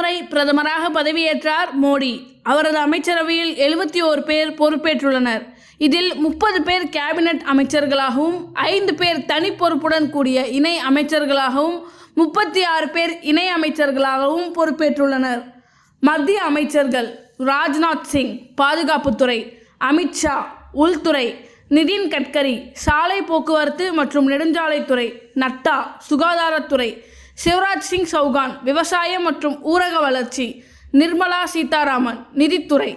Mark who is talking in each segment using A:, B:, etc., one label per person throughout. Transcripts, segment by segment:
A: முறை பிரதமராக பதவியேற்றார் மோடி. அவரது அமைச்சரவையில் எழுபத்தி ஓரு பேர் பொறுப்பேற்றுள்ளனர். இதில் முப்பது பேர் கேபினட் அமைச்சர்களாகவும் ஐந்து பேர் தனி பொறுப்புடன் கூடிய இணை அமைச்சர்களாகவும் முப்பத்தி ஆறு பேர் இணை அமைச்சர்களாகவும் பொறுப்பேற்றுள்ளனர். மத்திய அமைச்சர்கள் ராஜ்நாத் சிங் பாதுகாப்புத்துறை அமித்ஷா உள்துறை நிதின் கட்கரி சாலை போக்குவரத்து மற்றும் நெடுஞ்சாலைத்துறை நட்டா சுகாதாரத்துறை சிவராஜ் சிங் சௌகான் விவசாயம் மற்றும் ஊரக வளர்ச்சி நிர்மலா சீதாராமன் நிதித்துறை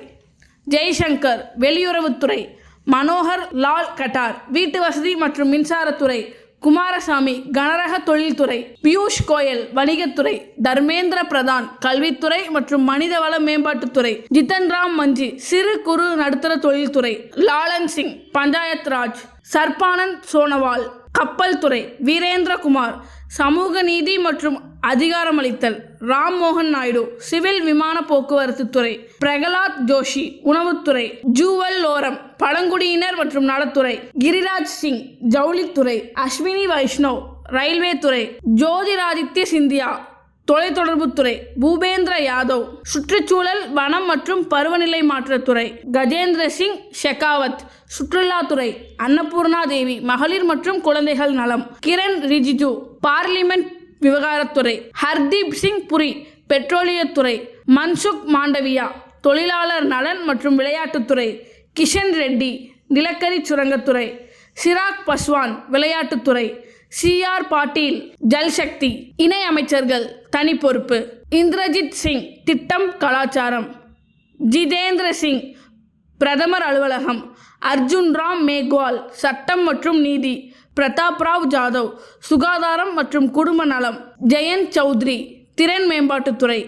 A: ஜெய்சங்கர் வெளியுறவுத்துறை மனோகர் லால் கட்டார் வீட்டு வசதி மற்றும் மின்சாரத்துறை குமாரசாமி கனரக தொழில்துறை பியூஷ் கோயல் வணிகத்துறை தர்மேந்திர பிரதான் கல்வித்துறை மற்றும் மனிதவள மேம்பாட்டுத்துறை ஜிதன் ராம் மஞ்சி சிறு குறு நடுத்தர தொழில்துறை லாலன் சிங் பஞ்சாயத் ராஜ் சர்பானந்த் சோனவால் கப்பல் துறை வீரேந்திரகுமார் சமூக நீதி மற்றும் அதிகாரமளித்தல். ராம் மோகன் நாயுடு சிவில் விமான போக்குவரத்து துறை. பிரகலாத் ஜோஷி உணவுத்துறை ஜூவல் லோரம் பழங்குடியினர் மற்றும் நலத்துறை. கிரிராஜ் சிங் ஜவுளித்துறை. அஸ்வினி வைஷ்ணவ் ரயில்வே துறை. ஜோதிராதித்ய சிந்தியா தொலைத்தொடர்புத்துறை பூபேந்திர யாதவ் சுற்றுச்சூழல் வனம் மற்றும் பருவநிலை மாற்றத்துறை கஜேந்திர சிங் ஷெகாவத் சுற்றுலாத்துறை. அன்னபூர்ணா தேவி மகளிர் மற்றும் குழந்தைகள் நலம். கிரண் ரிஜிஜு பார்லிமெண்ட் விவகாரத்துறை ஹர்தீப் சிங் புரி பெட்ரோலியத்துறை மன்சுக் மாண்டவியா தொழிலாளர் நலன் மற்றும் விளையாட்டுத்துறை கிஷன் ரெட்டி நிலக்கரி சுரங்கத்துறை சிராக் பஸ்வான் விளையாட்டுத்துறை சிஆர் பாட்டீல் ஜல்சக்தி இணை அமைச்சர்கள் தனி பொறுப்பு இந்திரஜித் சிங் திட்டம் கலாச்சாரம் ஜிதேந்திர சிங் பிரதமர் அலுவலகம் அர்ஜுன் ராம் மேக்வால் சட்டம் மற்றும் நீதி பிரதாப் ராவ் ஜாதவ் சுகாதாரம் மற்றும் குடும்ப நலம் ஜெயந்த் சௌத்ரி திறன் மேம்பாட்டுத்துறை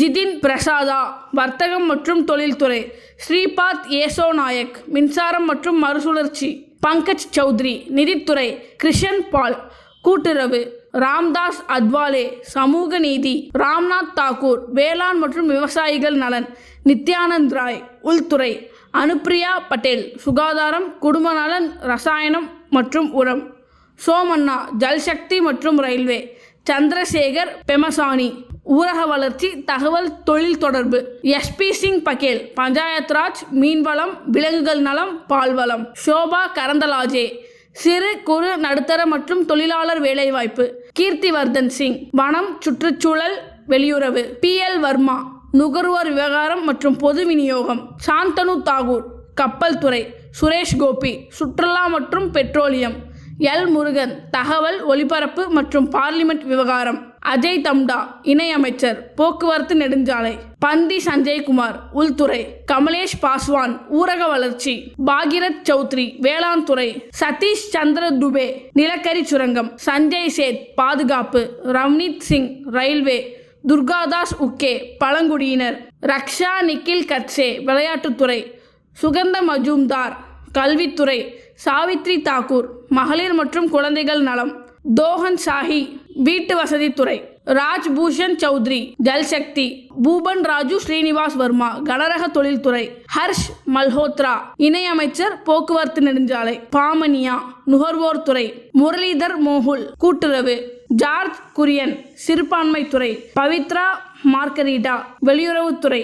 A: ஜிதின் பிரசாதா வர்த்தகம் மற்றும் தொழில்துறை ஸ்ரீபாத் ஏசோ நாயக் மின்சாரம் மற்றும் மறுசுழற்சி பங்கஜ் சௌத்ரி நிதித்துறை கிருஷன் பால் கூட்டுறவு ராம்தாஸ் அத்வாலே சமூக நீதி ராம்நாத் தாக்கூர் வேளாண் மற்றும் விவசாயிகள் நலன் நித்யானந்த் ராய் உள்துறை அனுப்ரியா பட்டேல் சுகாதாரம் குடும்ப நலன் ரசாயனம் மற்றும் உரம் சோமண்ணா ஜல்சக்தி மற்றும் ரயில்வே சந்திரசேகர் பெமசானி ஊரக வளர்ச்சி தகவல் தொழில் தொடர்பு எஸ்பி சிங் பகேல் பஞ்சாயத் ராஜ் மீன்வளம் விலங்குகள் நலம் பால்வளம் ஷோபா கரந்தலாஜே சிறு குறு நடுத்தர மற்றும் தொழிலாளர் வேலைவாய்ப்பு கீர்த்திவர்தன் சிங் வனம் சுற்றுச்சூழல் வெளியுறவு பி எல் வர்மா நுகர்வோர் விவகாரம் மற்றும் பொது விநியோகம். சாந்தனு தாகூர் கப்பல் துறை சுரேஷ் கோபி சுற்றுலா மற்றும் பெட்ரோலியம். எல். முருகன் தகவல் ஒலிபரப்பு மற்றும் பார்லிமெண்ட் விவகாரம். அஜய் தம்டா இணையமைச்சர் போக்குவரத்து நெடுஞ்சாலை. பந்தி சஞ்சய்குமார் உள்துறை. கமலேஷ் பாஸ்வான் ஊரக வளர்ச்சி. பாகிரத் சௌத்ரி வேளாண் துறை. சதீஷ் சந்திர துபே நிலக்கரி சுரங்கம். சஞ்சய் சேத் பாதுகாப்பு. ரவ்னீத் சிங் ரயில்வே. துர்காதாஸ் உக்கே பழங்குடியினர். ரக்ஷா நிக்கில் கட்சே விளையாட்டுத்துறை. சுகந்த மஜூம்தார் கல்வித்துறை. சாவித்ரி தாக்கூர் மகளிர் மற்றும் குழந்தைகள் நலம். தோஹன் சாஹி வீட்டு வசதித்துறை. ராஜ் பூஷன் சௌத்ரி ஜல்சக்தி பூபன் ராஜு ஸ்ரீனிவாஸ் வர்மா கனரக தொழில்துறை. ஹர்ஷ் மல்ஹோத்ரா இணையமைச்சர் போக்குவரத்து நெடுஞ்சாலை. பாமனியா நுகர்வோர் துறை. முரளிதர் மோகுல் கூட்டுறவு. ஜார்ஜ் குரியன் சிறுபான்மைத்துறை பவித்ரா மார்கரீட்டா வெளியுறவுத்துறை